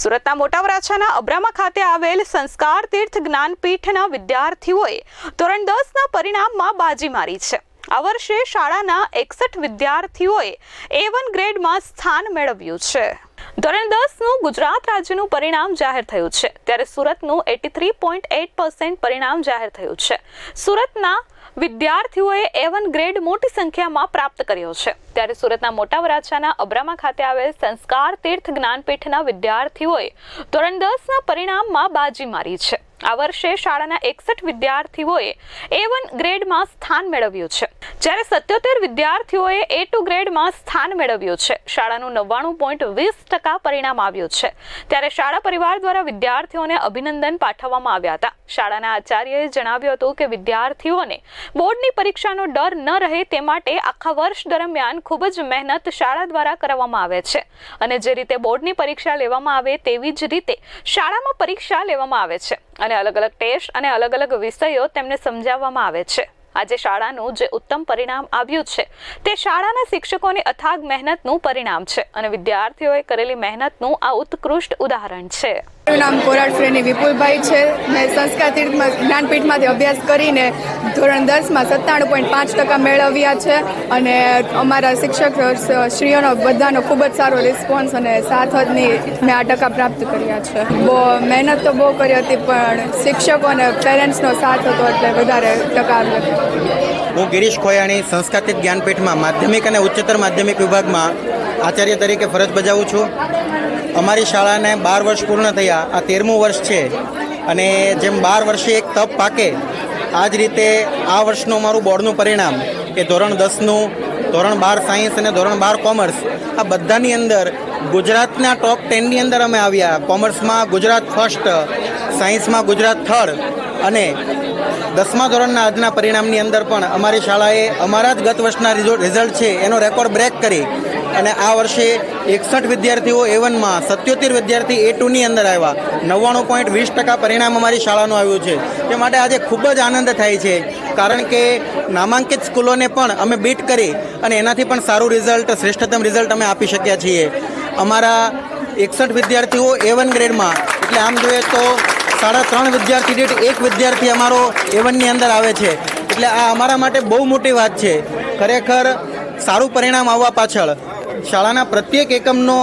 સુરતના મોટા વરાછાના અબ્રામા ખાતે આવેલ સંસ્કાર તીર્થ જ્ઞાનપીઠના વિદ્યાર્થીઓએ ધોરણ દસના પરિણામમાં બાજી મારી છે. આ વર્ષે શાળાના એકસઠ વિદ્યાર્થીઓએ એ વન ગ્રેડમાં સ્થાન મેળવ્યું છે. ધોરણ દસનું ગુજરાત રાજ્યનું પરિણામ જાહેર થયું છે. ત્યારે સુરતનું eighty three point eight percent પરિણામ જાહેર થયું છે. સુરતના વિદ્યાર્થીઓએ એ વન ગ્રેડ મોટી સંખ્યામાં પ્રાપ્ત કર્યો છે. ત્યારે સુરતના મોટા વરાછાના અબ્રામા ખાતે આવેલ સંસ્કાર તીર્થ જ્ઞાનપીઠના વિદ્યાર્થીઓએ ધોરણ દસના પરિણામમાં બાજી મારી છે. આ વર્ષે શાળાના એકસઠ વિદ્યાર્થીઓએ એ વન ગ્રેડમાં સ્થાન મેળવ્યું છે. જ્યારે સત્યોતેર વિદ્યાર્થીઓએ એ ટુ ગ્રેડમાં સ્થાન મેળવ્યું છે. શાળાનું નવ્વાણું પોઈન્ટ વીસ ટકા પરિણામ આવ્યું છે. ત્યારે શાળા પરિવાર દ્વારા વિદ્યાર્થીઓને અભિનંદન પાઠવવામાં આવ્યા હતા. શાળાના આચાર્યએ જણાવ્યું હતું કે વિદ્યાર્થીઓને બોર્ડની પરીક્ષાનો ડર ન રહે તે માટે આખા વર્ષ દરમિયાન ખૂબ જ મહેનત શાળા દ્વારા કરવામાં આવે છે. અને જે રીતે બોર્ડની પરીક્ષા લેવામાં આવે તેવી જ રીતે શાળામાં પરીક્ષા લેવામાં આવે છે. અને અલગ અલગ ટેસ્ટ અને અલગ અલગ વિષયો તેમને સમજાવવામાં આવે છે. આજે શાળાનું જે ઉત્તમ પરિણામ આવ્યું છે, તે શાળાના શિક્ષકોની અથાગ મહેનતનું પરિણામ છે અને વિદ્યાર્થીઓએ કરેલી મહેનતનું આ ઉત્કૃષ્ટ ઉદાહરણ છે. મારું નામ કોરાડ શ્રેણી વિપુલભાઈ છે. મેં સંસ્કાર તીર્થમાં જ્ઞાનપીઠમાંથી અભ્યાસ કરીને ધોરણ દસમાં સત્તાણું પોઈન્ટ પાંચ ટકા મેળવ્યા છે અને અમારા શિક્ષક શ્રીઓનો બધાનો ખૂબ જ સારો રિસ્પોન્સ અને સાથની મેં આ ટકા પ્રાપ્ત કર્યા છે. બહુ મહેનત તો બહુ કરી હતી, પણ શિક્ષકો અને પેરેન્ટ્સનો સાથ હતો એટલે વધારે ટકા આવ્યો હું ગિરીશ ખોયાણી સંસ્કારિત જ્ઞાનપીઠમાં માધ્યમિક અને ઉચ્ચતર માધ્યમિક વિભાગમાં આચાર્ય તરીકે ફરજ બજાવું છું. અમારી શાળાને બાર વર્ષ પૂર્ણ થયા. આ તેરમું વર્ષ છે. અને જેમ બાર વર્ષે એક તપ પાકે આ જ રીતે આ વર્ષનું અમારું બોર્ડનું પરિણામ એ ધોરણ દસનું, ધોરણ બાર સાયન્સ અને ધોરણ બાર કોમર્સ, આ બધાની અંદર ગુજરાતના ટોપ ટેનની અંદર અમે આવ્યા. કોમર્સમાં ગુજરાત ફર્સ્ટ સાયન્સમાં ગુજરાત થર્ડ અને દસમા ધોરણના આજના પરિણામની અંદર પણ અમારી શાળાએ અમારા જ ગત વર્ષના રિઝલ્ટ છે. એનો રેકોર્ડ બ્રેક કરી. અને આ વર્ષે એકસઠ વિદ્યાર્થીઓ એ વનમાં સત્યોતેર વિદ્યાર્થી એ ટુની અંદર આવ્યા. નવ્વાણું પોઈન્ટ વીસ ટકા પરિણામ અમારી શાળાનું આવ્યું છે. તે માટે આજે ખૂબ જ આનંદ થાય છે. કારણ કે નામાંકિત સ્કૂલોને પણ અમે બીટ કરી અને એનાથી પણ સારું રિઝલ્ટ શ્રેષ્ઠતમ રિઝલ્ટ અમે આપી શક્યા છીએ. અમારા એકસઠ વિદ્યાર્થીઓ એ વન ગ્રેડમાં એટલે આમ જોઈએ તો સાડા ત્રણ વિદ્યાર્થી દીઠ એક વિદ્યાર્થી અમારો એ વનની અંદર આવે છે. એટલે આ અમારા માટે બહુ મોટી વાત છે. ખરેખર સારું પરિણામ આવવા પાછળ. શાળાના પ્રત્યેક એકમનો,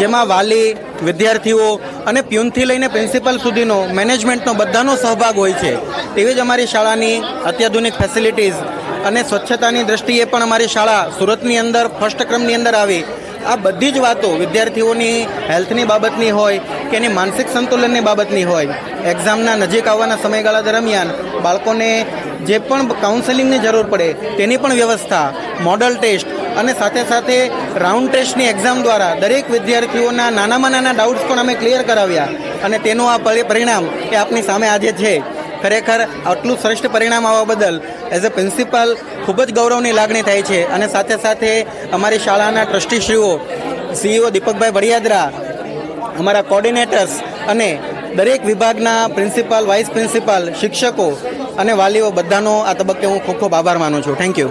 જેમાં વાલી, વિદ્યાર્થીઓ અને પ્યુનથી લઈને પ્રિન્સિપલ સુધીનો, મેનેજમેન્ટનો બધાનો સહભાગ હોય છે. તેવી જ અમારી શાળાની અત્યાધુનિક ફેસિલિટીઝ અને સ્વચ્છતાની દ્રષ્ટિએ પણ અમારી શાળા સુરતની અંદર ફર્સ્ટ ક્રમની અંદર આવી. આ બધી જ વાતો વિદ્યાર્થીઓની હેલ્થની બાબતની હોય કે એની માનસિક સંતુલનની બાબતની હોય, એક્ઝામના નજીક આવવાના સમયગાળા દરમિયાન બાળકોને જે પણ કાઉન્સેલિંગની જરૂર પડે તેની પણ વ્યવસ્થા મોડલ ટેસ્ટ અને સાથે સાથે રાઉન્ડ ટેસ્ટની એક્ઝામ દ્વારા દરેક વિદ્યાર્થીઓના નાનામાં નાના ડાઉટ્સ પણ અમે ક્લિયર કરાવ્યા. અને તેનું આ પરિણામ એ આપની સામે આજે છે. ખરેખર આટલું શ્રેષ્ઠ પરિણામ આવવા બદલ એઝ અ પ્રિન્સિપાલ ખૂબ જ ગૌરવની લાગણી થાય છે. અને સાથે સાથે અમારી શાળાના ટ્રસ્ટીશ્રીઓ સીઈઓ દીપકભાઈ વડિયાદરા, અમારા કોર્ડિનેટર્સ અને દરેક વિભાગના પ્રિન્સિપાલ વાઇસ પ્રિન્સિપાલ શિક્ષકો અને વાલીઓ બધાનો આ તબક્કે હું ખૂબ ખૂબ આભાર માનું છું. Thank you